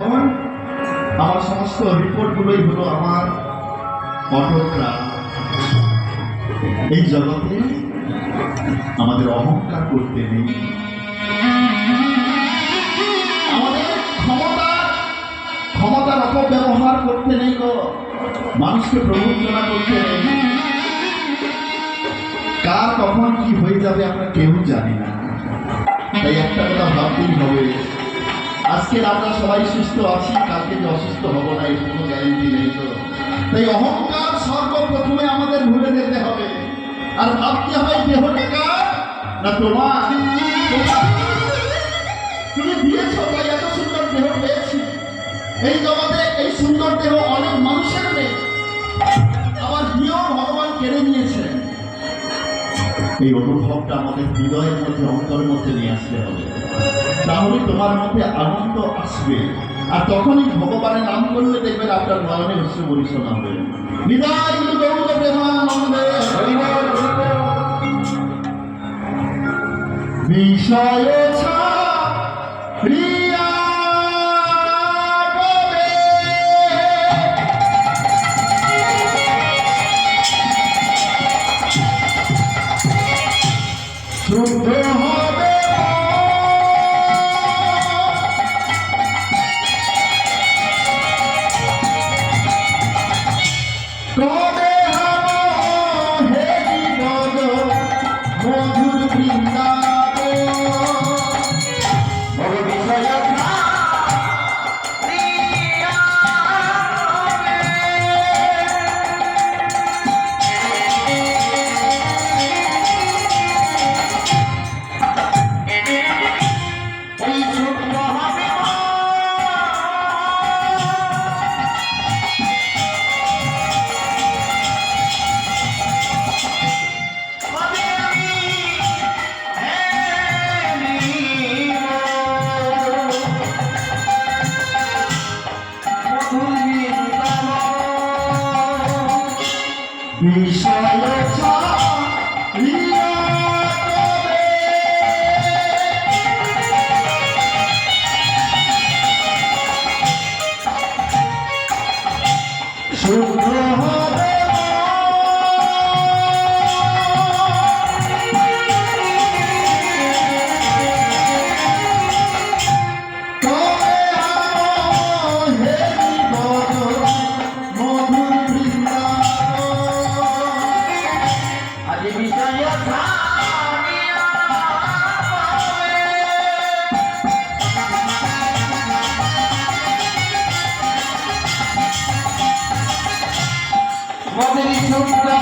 আমার সমস্ত রিপোর্টগুলোই হলো আমার অটোগ্রাফ এই জগতে আমাদের অহংকার করতে নেই। ক্ষমতার অপব্যবহার করতে নেই গো। মানুষকে প্রবঞ্চনা করতে নেই। কার কখন কি হয়ে যাবে আমরা কেউ জানি না। তাই একটা কথা ভাবতেই হবে। আজকের আমরা সবাই সুস্থ আছি, কালকে যে অসুস্থ হব না এর কোনো গ্যারেন্টি নেই তো। তাই অহংকার সর্বপ্রথমে আমাদের ভুলে যেতে হবে। আর ভাবতে এই দেহটা কার না তোমার। তুমি তাই এত সুন্দর দেহ পেয়েছি। এই জগতে এই সুন্দর দেহ অনেক মানুষের নেই। আবার দিয়েও ভগবান কেড়ে নিয়েছেন এই অনুভবটা আমাদের হৃদয়ের মধ্যে, অন্তরের মধ্যে নিয়ে আসতে হবে। তাহলে তোমার মধ্যে আনন্দ আসবে। আর তখনই ভগবানের নাম করলে দেখবেন আপনার নয়নে হচ্ছে পরিশ্রম হবে বিষয় মদের শুদ্ধ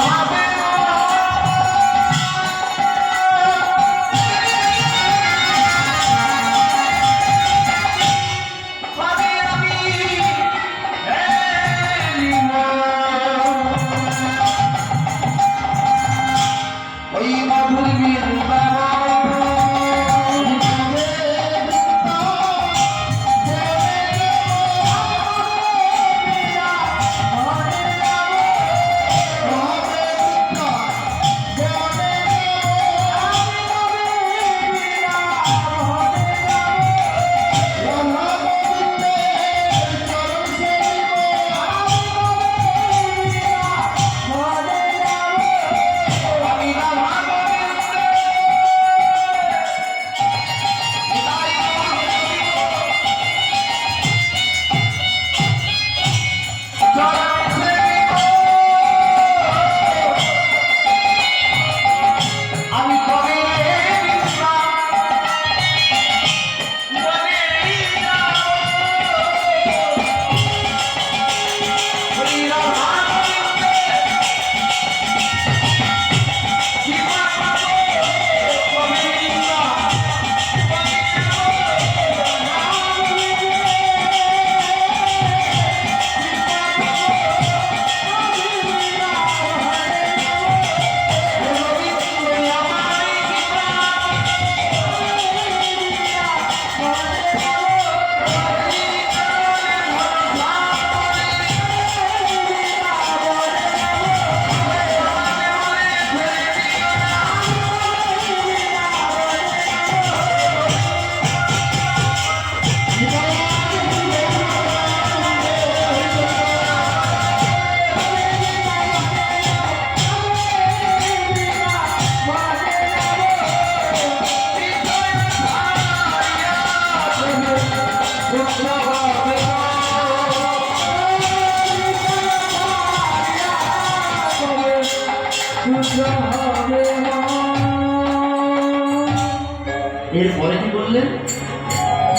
বললেন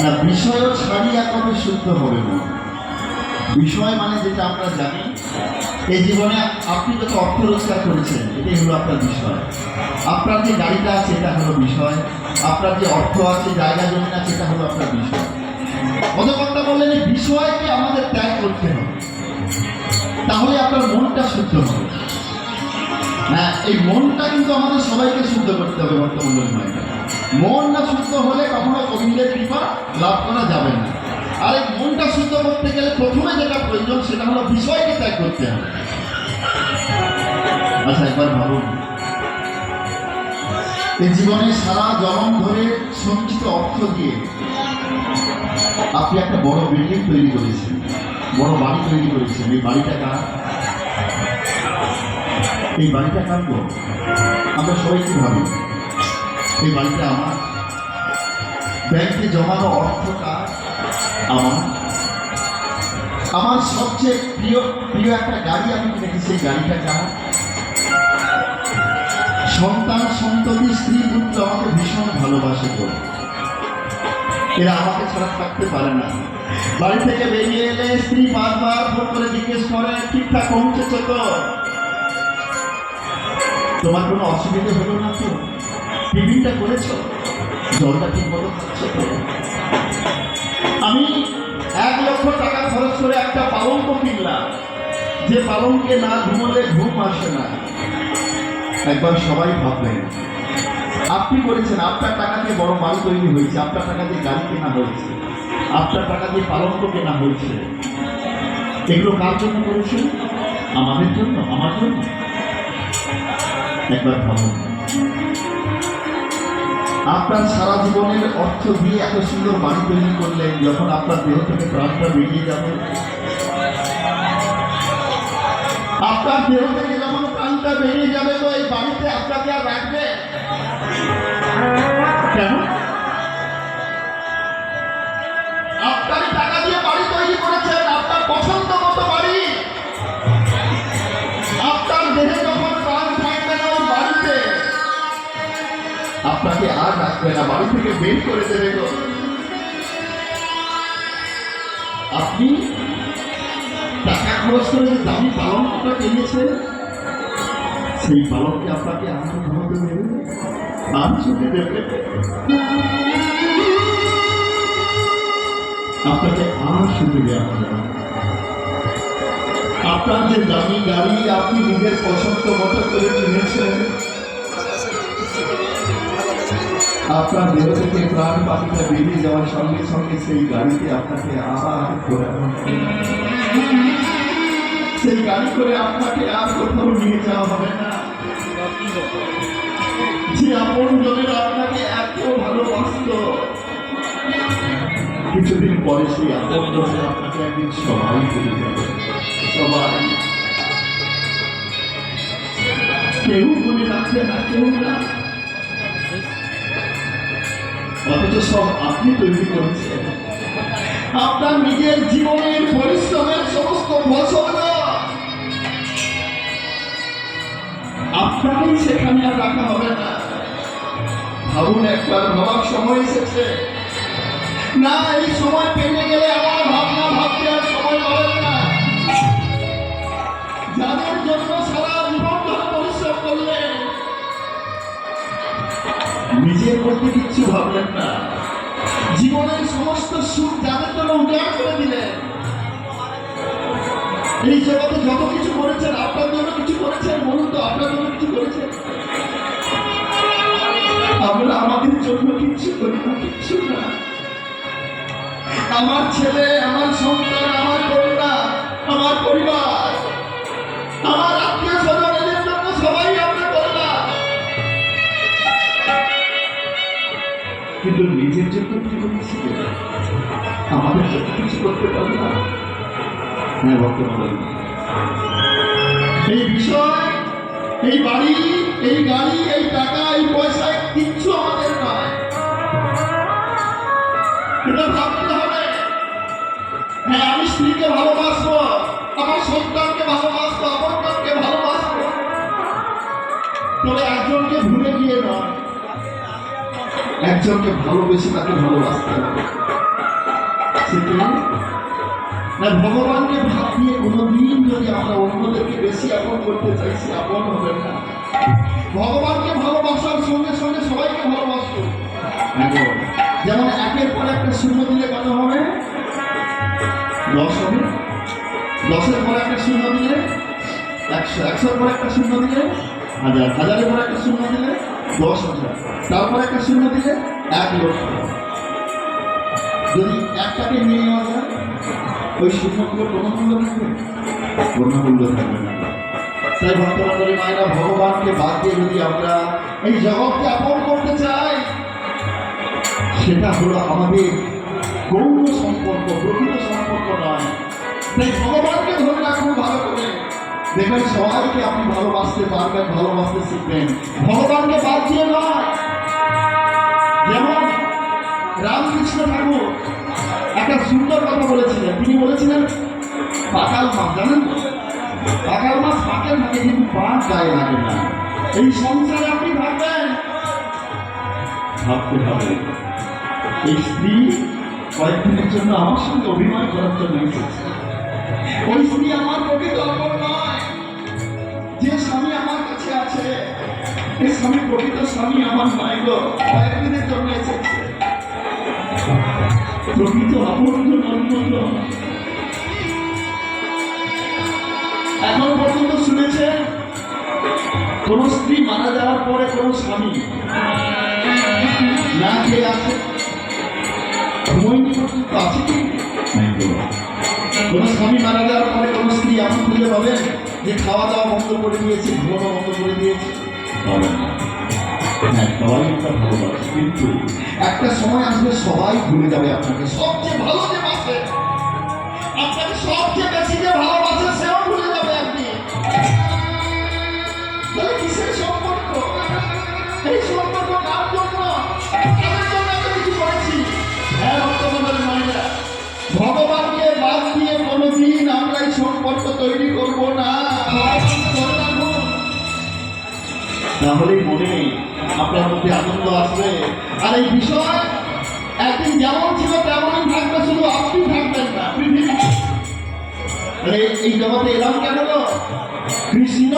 না, বিষয় ছাড়িয়া কবে শুদ্ধ হবে না। বিষয় মানে যেটা আমরা জানি এই জীবনে আপনি যত অর্থ রোজগার করেছেন, এটাই হলো আপনার বিষয়। আপনার যে গাড়িটা আছে, এটা হলো বিষয়। আপনার যে অর্থ আছে, জায়গা জমি আছে, এটা হলো আপনার বিষয়। পদকর্তা বললেন, এই বিষয়কে আমাদের ত্যাগ করতে হবে। তাহলে আপনার মনটা শুদ্ধ হবে। হ্যাঁ এই মনটা কিন্তু আমাদের সবাইকে শুদ্ধ করতে হবে বর্তমান মহিমায় মন না শুদ্ধ হলে কখনো গোবিন্দের কৃপা লাভ করা যাবে না। আর এই মনটা শুদ্ধ করতে গেলে প্রথমে যেটা প্রয়োজন সেটা হলো বিষয়কে ত্যাগ করতে হবে। আচ্ছা একবার ভাবুন। এই জীবনে সারা জনম ধরে সঞ্চিত অর্থ দিয়ে আপনি একটা বড় বিল্ডিং তৈরি করেছেন, বড় বাড়ি তৈরি করেছেন। এই বাড়িটা কার? এই বাড়িটা কার? আমরা সবাই কি ভাবি? এই বাড়িটা আমার। ব্যাংকে জমানো অর্থ কার আমার। আমার সবচেয়ে প্রিয় প্রিয় একটা গাড়ি আমি কিনেছি, সেই গাড়িটা কার সন্তান সন্ততি স্ত্রী পুত্র আমাকে ভীষণ ভালোবাসে তো। এরা আমাকে ছাড়া থাকতে পারে না। বাড়ি থেকে বেরিয়ে এলে স্ত্রী বারবার ফোন করে জিজ্ঞেস করে, ঠিকঠাক পৌঁছেছে তো? তোমার কোনো অসুবিধা হলো না তো? টিফিনটা করেছ? জলটা ঠিক মতো আমি এক লক্ষ টাকা খরচ করে একটা পালঙ্ক কিনলাম। যে পালঙ্কে না ঘুমলে ঘুম আসে না। একবার সবাই ভাববেন আপনি করেছেন আপনার টাকা দিয়ে বড় মাল তৈরি হয়েছে, আপনার টাকা দিয়ে গাড়ি কেনা হয়েছে, আপনার টাকা দিয়ে পালঙ্ক কেনা হয়েছে। এগুলো কার জন্য করেছেন? আমাদের জন্য, আমার জন্য। একবার ভাবুন। আপনার সারা জীবনের অর্থ দিয়ে এত সুন্দর বাড়ি তৈরি করলেন, যখন আপনার দেহ থেকে প্রাণটা বেরিয়ে যাবে। আপনার দেহ থেকে যখন প্রাণটা বেরিয়ে যাবে, তো এই বাড়িতে আপনাকে আর রাখবে? আর রাখবে না, বাড়ি থেকে বের করে দেবে আপনি টাকা খরচ করে দামি পালনটা কিনেছেন সেই পালনকে আপনাকে ঘুমোতে দেবে? আপনাকে আর দেওয়া হবে আপনার যে দামি গাড়ি আপনি নিজের পছন্দ মতো করে কিনেছেন আপনার দেহ থেকে প্রাণ পাখিটা বেরিয়ে যাওয়ার সঙ্গে সঙ্গে সেই গাড়িতে আপনাকে আবার ঘোরানো সেই গাড়ি করে আপনাকে আর কোথাও নিয়ে যাওয়া হবে না। যে আপন জনের আপনাকে এত ভালোবাসত। কিছুদিন পরে সেই আপন জনের আপনাকে একদিন সবাই ভুলে যাবে। সবাই। কেউ মনে রাখবে না, কেউ না। অথচ সব আপনি তৈরি করেছেন। আপনার নিজের জীবনের পরিশ্রমের সমস্ত ফসল আপনাকেই সেখানে আর রাখা হবে না। ভাবুন, একবার ভাবার সময় এসেছে। না, এই সময় পেরিয়ে গেলে আমার ভাবনা নিজের কিচ্ছু ভাবলেন না। জীবনের সমস্ত সুখ যাদের জন্য করে দিলেন। এই জগতে যত কিছু করেছেন, আপনার জন্য কিছু করেছেন, বলুন তো, আপনার জন্য কিছু করেছেন? আমরা আমাদের জন্য কিচ্ছু করি না, কিচ্ছু না। আমার ছেলে, আমার সন্তান, আমার কন্যা, আমার পরিবার, আমার আত্মীয় স্বজন কিন্তু নিজের জন্য কি করেছি আমাদের জন্য কিছু করতে পারলাম হ্যাঁ বর্তমানে এই বিষয়, এই বাড়ি, এই গাড়ি, এই টাকা, এই পয়সা কিচ্ছু আমাদের নয়। এটা ভাবতে হবে। হ্যাঁ আমি স্ত্রীকে ভালোবাসবো, আমার সন্তানকে ভালোবাসবো অপরকে ভালোবাসবো। তবে একজনকে ভালোবেসে তাকে ভালোবাসতে হবে। না ভগবানকে ভাব দিয়ে কোনোদিন যদি আমরা অন্যদেরকে বেশি আপন করতে চাইছি আপন হবে না। ভগবানকে ভালোবাসার সঙ্গে সঙ্গে সবাইকে ভালোবাসো। দেখো, যেমন একের পর একটা শূন্য দিলে কত হবে? দশ হবে। দশের পর একটা শূন্য দিলে একশো। একশোর পর একটা শূন্য দিলে হাজার। হাজারের পর একটা শূন্য দিলে দশ হাজার। তারপর একটা শূন্য দিলে এক লক্ষ। যদি একটাকে নিয়ে নেওয়া যায়, ওই শূন্যগুলো কোনো মূল্য থাকবে? কোনো মূল্য থাকবে না। তাই ভক্তমন্ডলী মায়েরা ভগবানকে বাদ দিয়ে যদি আমরা এই জগৎকে আপন করতে চাই, সেটা হলো আমাদের গৌণ সম্পর্ক প্রকৃত সম্পর্ক নয়। তাই ভগবানকে ধরে রাখুন ভালো করে। দেখবেন সবাইকে আপনি ভালোবাসতে পারবেন, ভালোবাসতে শিখবেন। ভগবানকে বাদ দিয়ে নয়। যেমন রামকৃষ্ণ ঠাকুর একটা সুন্দর কথা বলেছিলেন। তিনি বলেছিলেন পাকাল মাছ জানেন? তো? পাকাল মাছ পাকের থাকে, কিন্তু পাক গায়ে লাগে না। এই সংসারে আপনি ভাববেন, ভাবতে হবে। এই স্ত্রী কয়েকদিনের জন্য আমার সঙ্গে অভিনয় করার জন্য এসেছে। ওই স্ত্রী এই স্বামী প্রকৃত স্বামী আমার নয় গো কয়েকদিনের জন্য এসেছে। প্রকৃত আপন অন্য এখন পর্যন্ত শুনেছে কোন স্ত্রী মারা যাওয়ার পরে কোন স্বামী না খেয়ে আছে। পর্যন্ত আছে কি? কোন স্বামী মারা যাওয়ার পরে কোন স্ত্রী এমন খুঁজে পাবেন যে খাওয়া দাওয়া বন্ধ করে দিয়েছে ঘুমানো বন্ধ করে দিয়েছে? পাবেন না। হ্যাঁ সবাই কিন্তু একটা সময় আসবে সবাই ভুলে যাবে আপনাকে। সবচেয়ে ভালো যে বাসে, আপনাকে সবচেয়ে বেশি যে ভালোবাসে, সেও ভুলে যাবে তাহলে কিসের সম্পর্ক? এই সম্পর্ক কার জন্য? হ্যাঁ ভগবানকে বাদ দিয়ে কোনোদিন আমরা এই সম্পর্ক তৈরি করব না। তাহলেই মনে আপনার মধ্যে আনন্দ আসবে। আর এই বিষয়, একদিন যেমন ছিল তেমনই থাকবে, শুধু আপনি থাকবেন না, পৃথিবী। আরে এই জগতে এলাম কেন কৃষ্ণ